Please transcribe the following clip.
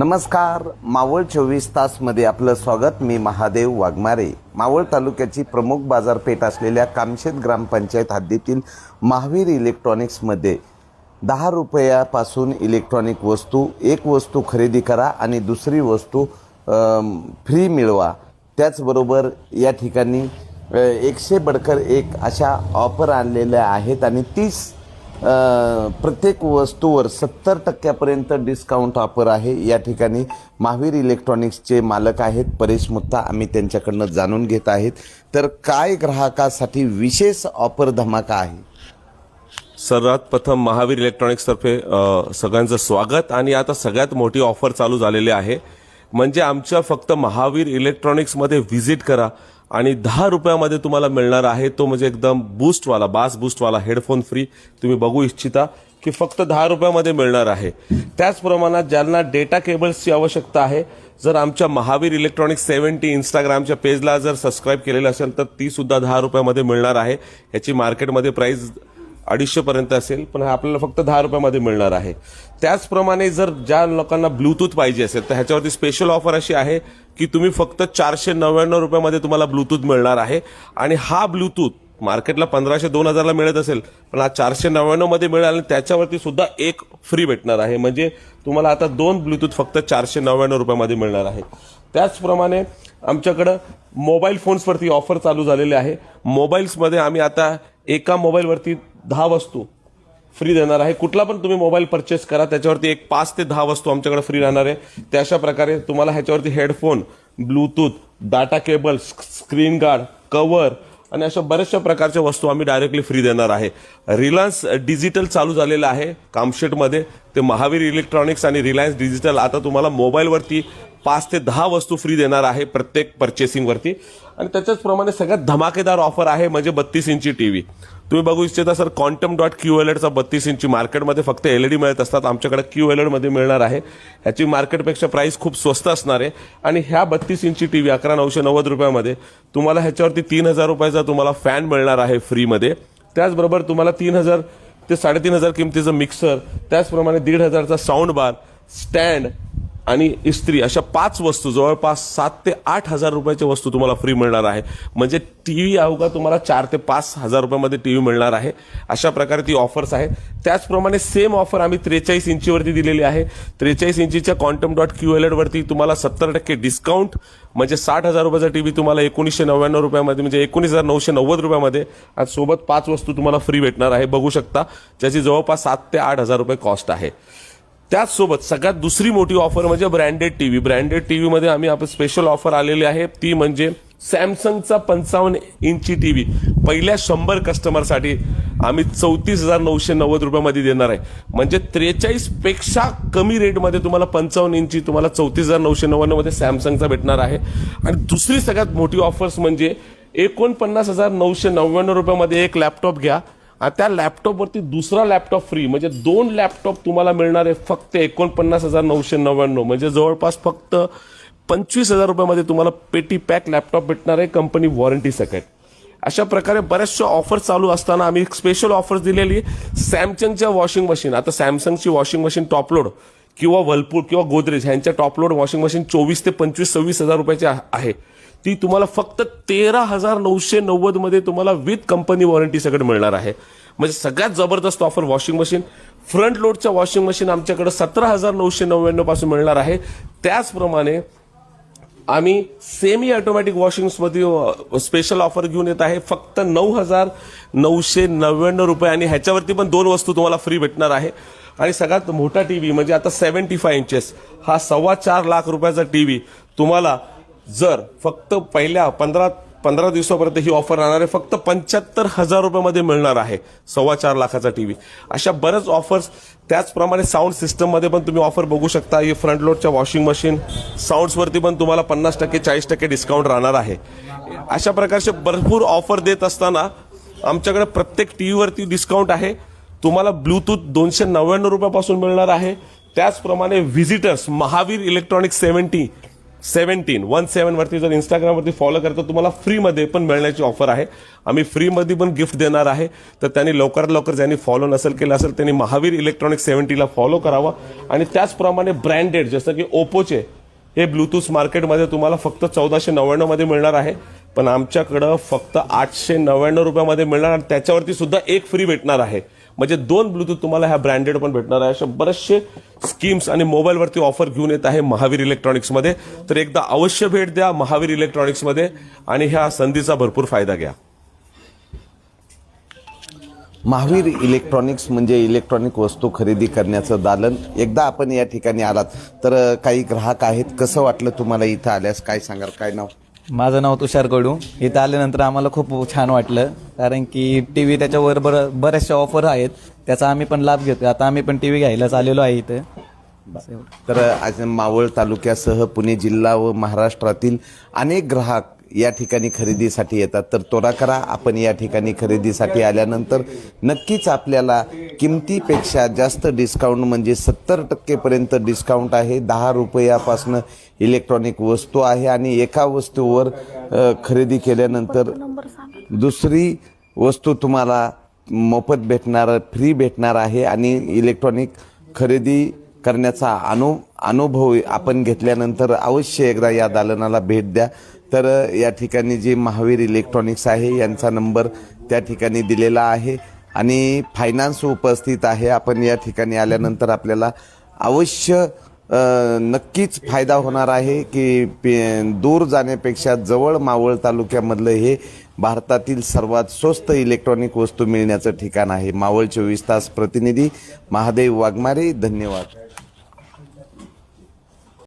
नमस्कार. मावळ चोवीस तासमध्ये आपलं स्वागत. मी महादेव वाघमारे. मावळ तालुक्याची प्रमुख बाजारपेठ असलेल्या कामशेत ग्रामपंचायत हद्दीतील महावीर इलेक्ट्रॉनिक्समध्ये दहा रुपयापासून इलेक्ट्रॉनिक वस्तू एक वस्तू खरेदी करा आणि दुसरी वस्तू फ्री मिळवा. त्याचबरोबर या ठिकाणी एकशे बडकर एक अशा ऑफर आणलेल्या आहेत आणि तीस प्रत्येक वस्तूवर सत्तर टक्क्यापर्यंत डिस्काउंट ऑफर आहे. या ठिकाणी महावीर इलेक्ट्रॉनिक्सचे मालक आहेत परेश मुत्ता आम्ही त्यांच्याकडनं जाणून घेत आहेत. तर काय ग्राहकासाठी विशेष ऑफर धमाका आहे? सर्वात प्रथम महावीर इलेक्ट्रॉनिक्सतर्फे सगळ्यांचं स्वागत. आणि आता सगळ्यात मोठी ऑफर चालू झालेली आहे. म्हणजे आमच्या फक्त महावीर इलेक्ट्रॉनिक्समध्ये व्हिजिट करा. आणि दहा रुपयामध्ये तुम्हाला मिळणार आहे तो म्हणजे एकदम बूस्टवाला बास बूस्टवाला हेडफोन फ्री तुम्ही बघू इच्छिता की फक्त दहा रुपयामध्ये मिळणार आहे. त्याच प्रमाणात ज्यांना डेटा केबल्सची आवश्यकता आहे जर आमच्या महावीर इलेक्ट्रॉनिक्स सेव्हन्टी इंस्टाग्रामच्या पेजला जर सबस्क्राईब केलेलं असेल तर ती सुद्धा दहा रुपयामध्ये मिळणार आहे. याची मार्केटमध्ये प्राईस अडीचशेपर्यंत असेल पण हा आपल्याला फक्त दहा रुपयामध्ये मिळणार आहे. त्याचप्रमाणे जर ज्या लोकांना ब्लूटूथ पाहिजे असेल तर ह्याच्यावरती स्पेशल ऑफर अशी आहे की तुम्ही फक्त चारशे नव्याण्णव रुपयामध्ये तुम्हाला ब्लूटूथ मिळणार आहे. आणि हा ब्लूटूथ मार्केटला पंधराशे दोन हजारला मिळत असेल पण हा चारशे नव्याण्णवमध्ये मिळाला आणि त्याच्यावरती सुद्धा एक फ्री भेटणार आहे. म्हणजे तुम्हाला आता दोन ब्लूटूथ फक्त चारशे नव्याण्णव रुपयामध्ये मिळणार आहे. त्याचप्रमाणे आमच्याकडं मोबाईल फोन्सवरती ऑफर चालू झालेले आहे. मोबाईल्समध्ये आम्ही आता एका मोबाईलवरती दहा वस्तू फ्री देणार आहे. कुठला पण तुम्ही मोबाईल परचेस करा त्याच्यावरती एक पाच ते दहा वस्तू आमच्याकडे फ्री राहणार आहे. त्या अशा प्रकारे तुम्हाला ह्याच्यावरती headphone bluetooth data cable screen guard cover आणि अशा बऱ्याचशा प्रकारच्या वस्तू आम्ही डायरेक्टली फ्री देणार आहे. रिलायन्स डिजिटल चालू झालेलं आहे कामशेटमध्ये ते महावीर इलेक्ट्रॉनिक्स आणि रिलायन्स डिजिटल आता तुम्हाला मोबाईलवरती पाच ते दहा वस्तू फ्री देणार आहे प्रत्येक पर्चेसिंगवरती आणि त्याच्याचप्रमाणे सगळ्यात धमाकेदार ऑफर आहे म्हणजे बत्तीस इंची टी व्ही तुम्ही बघू इच्छिता sir quantum dot Q L एडचा बत्तीस इंची मार्केटमध्ये फक्त एल ई डी मिळत असतात. आमच्याकडे क्यू एल एडमध्ये मिळणार आहे. ह्याची मार्केटपेक्षा प्राईस खूप स्वस्त असणार आहे. आणि ह्या बत्तीस इंची टीव्ही अकरा नऊशे नव्वद रुपयामध्ये तुम्हाला ह्याच्यावरती तीन हजार रुपयाचा तुम्हाला फॅन मिळणार आहे फ्रीमध्ये त्याचबरोबर तुम्हाला तीन हजार ते साडेतीन हजार किमतीचं मिक्सर त्याचप्रमाणे दीड हजारचा साऊंड बार स्टँड आणि इस्त्री अशा पाच वस्तू जवळपास सात ते आठ हजार रुपयाच्या वस्तू तुम्हाला फ्री मिळणार आहे. म्हणजे टी टीव्ही अवघा तुम्हाला चार ते पाच हजार रुपयामध्ये टी व्ही मिळणार आहे. अशा प्रकारे ती ऑफर्स आहेत. त्याचप्रमाणे सेम ऑफर आम्ही त्रेचाळीस इंचीवरती दिलेली आहे. त्रेचाळीस इंचीच्या क्वांटम डॉट क्यू एल एडवरती तुम्हाला सत्तर टक्के डिस्काउंट म्हणजे साठ हजार रुपयाचा टी व्ही तुम्हाला एकोणीसशे नव्याण्णव रुपयामध्ये म्हणजे एकोणीस हजार नऊशे नव्वद रुपयामध्ये आणि सोबत पाच वस्तू तुम्हाला फ्री भेटणार आहे. बघू शकता ज्याची जवळपास सात ते आठ हजार रुपये कॉस्ट आहे. त्याचसोबत सगळ्यात दुसरी मोठी ऑफर म्हणजे ब्रँडेड टीव्ही ब्रँडेड टीव्हीमध्ये आम्ही आपण स्पेशल ऑफर आलेली आहे. ती म्हणजे सॅमसंगचा पंचावन्न इंची टीव्ही पहिल्या शंभर कस्टमरसाठी आम्ही चौतीस हजार नऊशे नव्वद रुपयामध्ये देणार आहे. म्हणजे त्रेचाळीसपेक्षा कमी रेटमध्ये तुम्हाला पंचावन्न इंची तुम्हाला चौतीस हजार नऊशे नव्याण्णवमध्ये सॅमसंगचा भेटणार आहे. आणि दुसरी सगळ्यात मोठी ऑफर्स म्हणजे एकोणपन्नास हजार नऊशे नव्याण्णव रुपयामध्ये एक लॅपटॉप घ्या. त्या लॅपटॉपवरती दुसरा लॅपटॉप फ्री म्हणजे दोन लॅपटॉप तुम्हाला मिळणार आहे फक्त एकोणपन्नास हजार नऊशे नव्याण्णव. म्हणजे जवळपास फक्त पंचवीस हजार रुपयामध्ये तुम्हाला पेटी पॅक लॅपटॉप भेटणार आहे कंपनी वॉरंटी सकट अशा प्रकारे बऱ्याचशा ऑफर चालू असताना आम्ही स्पेशल ऑफर्स दिलेली सॅमसंगच्या वॉशिंग मशीन आता सॅमसंगची वॉशिंग मशीन टॉपलोड किंवा वलपूर किंवा गोदरेज ह्यांच्या टॉपलोड वॉशिंग मशीन चोवीस ते पंचवीस सव्वीस हजार रुपयाची आहे. ती तुम्हाला फक्त तेरा हजार नऊशे नव्वदमध्ये तुम्हाला विथ कंपनी वॉरंटी सगळं मिळणार आहे. म्हणजे सगळ्यात जबरदस्त ऑफर वॉशिंग मशीन फ्रंट लोडच्या वॉशिंग मशीन आमच्याकडे सतरा हजार नऊशे नव्याण्णवपासून मिळणार आहे. त्याचप्रमाणे आम्ही सेमी ऑटोमॅटिक वॉशिंग्समध्ये स्पेशल ऑफर घेऊन येत आहे. फक्त नऊ हजार नऊशे नव्याण्णव रुपये आणि ह्याच्यावरती पण दोन वस्तू तुम्हाला फ्री भेटणार आहे. आणि सगळ्यात मोठा टी व्ही म्हणजे आता सेव्हन्टी फाय इंचेस हा सव्वा चार लाख रुपयाचा टी व्ही तुम्हाला जर फक्त पहिल्या पंधरा पंधरा दिवसापर्यंत ही ऑफर राहणार आहे फक्त पंच्याहत्तर हजार रुपयामध्ये मिळणार आहे सव्वा चार लाखाचा टी व्ही अशा बऱ्याच ऑफर्स त्याचप्रमाणे साऊंड सिस्टममध्ये पण तुम्ही ऑफर बघू शकता. ही फ्रंट लोडच्या वॉशिंग मशीन साऊंड्सवरती पण तुम्हाला पन्नास टक्के चाळीस टक्के डिस्काउंट राहणार आहे. अशा प्रकारचे भरपूर ऑफर देत असताना आमच्याकडे प्रत्येक टी व्हीवरती डिस्काउंट आहे. तुम्हाला ब्लूटूथ दोनशे नव्याण्णव रुपयापासून मिळणार आहे. त्याचप्रमाणे visitors Mahavir electronic seventy seventeen one सेवनवरती जर इंस्टाग्रामवरती फॉलो करता तुम्हाला फ्रीमध्ये पण मिळण्याची ऑफर आहे. आम्ही फ्रीमध्ये पण गिफ्ट देणार आहे. तर त्यांनी लवकरात लवकर ज्यांनी फॉलो नसेल केलं असेल त्यांनी महावीर इलेक्ट्रॉनिक सेव्हन्टीला फॉलो करावा. आणि त्याचप्रमाणे ब्रँडेड जसं की ओप्पोचे हे ब्लूटूथ मार्केटमध्ये तुम्हाला फक्त चौदाशे नव्याण्णवमध्ये मिळणार आहे. पण आमच्याकडं फक्त आठशे नव्याण्णव रुपयामध्ये मिळणार आणि त्याच्यावरती सुद्धा एक फ्री भेटणार आहे. म्हणजे दोन ब्लूटूथ तुम्हाला ह्या ब्रँडेड पण भेटणार आहे. अशा बरेचसे स्कीम्स आणि मोबाईलवरती ऑफर घेऊन येत आहे महावीर इलेक्ट्रॉनिक्समध्ये तर एकदा अवश्य भेट द्या महावीर इलेक्ट्रॉनिक्समध्ये आणि ह्या संधीचा भरपूर फायदा घ्या. महावीर इलेक्ट्रॉनिक्स म्हणजे इलेक्ट्रॉनिक वस्तू खरेदी करण्याचं दालन. एकदा आपण या ठिकाणी आलात तर काही ग्राहक आहेत कसं वाटलं तुम्हाला इथं आल्यास काय सांगाल काय नाव? माझं नाव तुषार कडू इथं आल्यानंतर आम्हाला खूप छान वाटलं. कारण की टी व्ही त्याच्यावर बर बऱ्याचशा ऑफर आहेत. त्याचा आम्ही पण लाभ घेतो आता आम्ही पण टी व्ही घ्यायलाच आलेलो आहे इथं. बस तर आज मावळ तालुक्यासह पुणे जिल्हा व महाराष्ट्रातील अनेक ग्राहक या ठिकाणी खरेदीसाठी येतात. तर तोरा करा आपण या ठिकाणी खरेदीसाठी आल्यानंतर नक्कीच आपल्याला किमतीपेक्षा जास्त डिस्काउंट म्हणजे सत्तर टक्केपर्यंत डिस्काउंट आहे. दहा रुपयापासनं इलेक्ट्रॉनिक वस्तू आहे आणि एका वस्तूवर खरेदी केल्यानंतर दुसरी वस्तू तुम्हाला मोफत भेटणार फ्री भेटणार आहे आणि इलेक्ट्रॉनिक खरेदी करण्याचा अनु अनुभव आपण घेतल्यानंतर अवश्य एकदा या दालनाला भेट द्या. तर या ठिकाणी जे महावीर इलेक्ट्रॉनिक्स आहे यांचा नंबर त्या ठिकाणी दिलेला आहे. आणि फायनान्स उपस्थित आहे. आपण या ठिकाणी आल्यानंतर आपल्याला अवश्य नक्कीच फायदा होणार आहे की पे- दूर जाण्यापेक्षा जवळ मावळ तालुक्यामधलं हे भारतातील सर्वात स्वस्त इलेक्ट्रॉनिक वस्तू मिळण्याचं ठिकाण आहे. मावळ चोवीस तास प्रतिनिधी महादेव वाघमारे धन्यवाद.